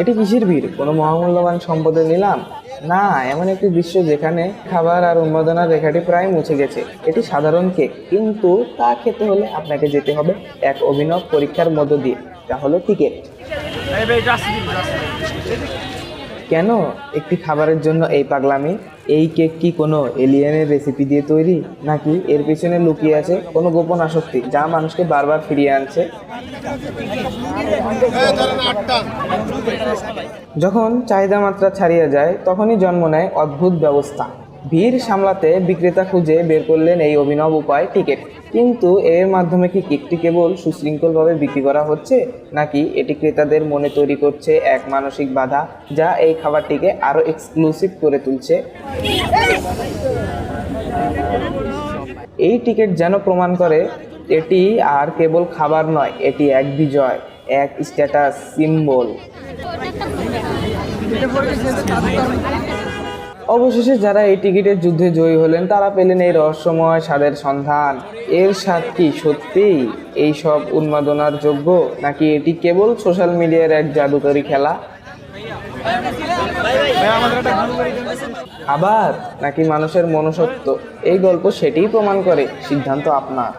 এটি কিসের ভিড়? কোনো মহামূল্যবান সম্পদের নিলাম? না, এমন একটি দৃশ্য যেখানে খাবার আর উন্মাদনার রেখাটি প্রায় মুছে গেছে। এটি সাধারণ কেক, কিন্তু তা খেতে হলে আপনাকে যেতে হবে এক অভিনব পরীক্ষার মধ্য দিয়ে। তা হলো টিকেট। কেন? একটি খাবারের জন্য এই পাগলামি? এই কেক কি কোনো এলিয়েনের রেসিপি দিয়ে তৈরি? নাকি এর পেছনে লুকিয়ে আছে কোনো গোপন আসক্তি যা মানুষকে বারবার ফিরিয়ে আনছে? যখন চাহিদা মাত্রা ছাড়িয়ে যায়, তখনই জন্ম নেয় অদ্ভুত ব্যবস্থা। ভিড় সামলাতে বিক্রেতা খুঁজে বের করলেন এই অভিনব উপায় টিকিট। কিন্তু এর মাধ্যমে কি কেকটি কেবল সুশৃঙ্খলভাবে বিক্রি করা হচ্ছে, নাকি এটি ক্রেতাদের মনে তৈরি করছে এক মানসিক বাধা যা এই খাবারটিকে আরও এক্সক্লুসিভ করে তুলছে? এই টিকিট যেন প্রমাণ করে এটি আর কেবল খাবার নয়, এটি এক বিজয়, এক স্ট্যাটাস সিম্বল অবশেষে যারা এই টিকিটের যুদ্ধে জয়ী হলেন, তারা পেলেন এই রহস্যময় স্বাদের সন্ধান। এর স্বাদ কি সত্যিই এই সব উন্মাদনার যোগ্য? নাকি এটি কেবল সোশ্যাল মিডিয়ার এক জাদুকরী খেলা? আবার নাকি মানুষের মনসত্ব এই গল্প সেটিই প্রমাণ করে সিদ্ধান্ত আপনার।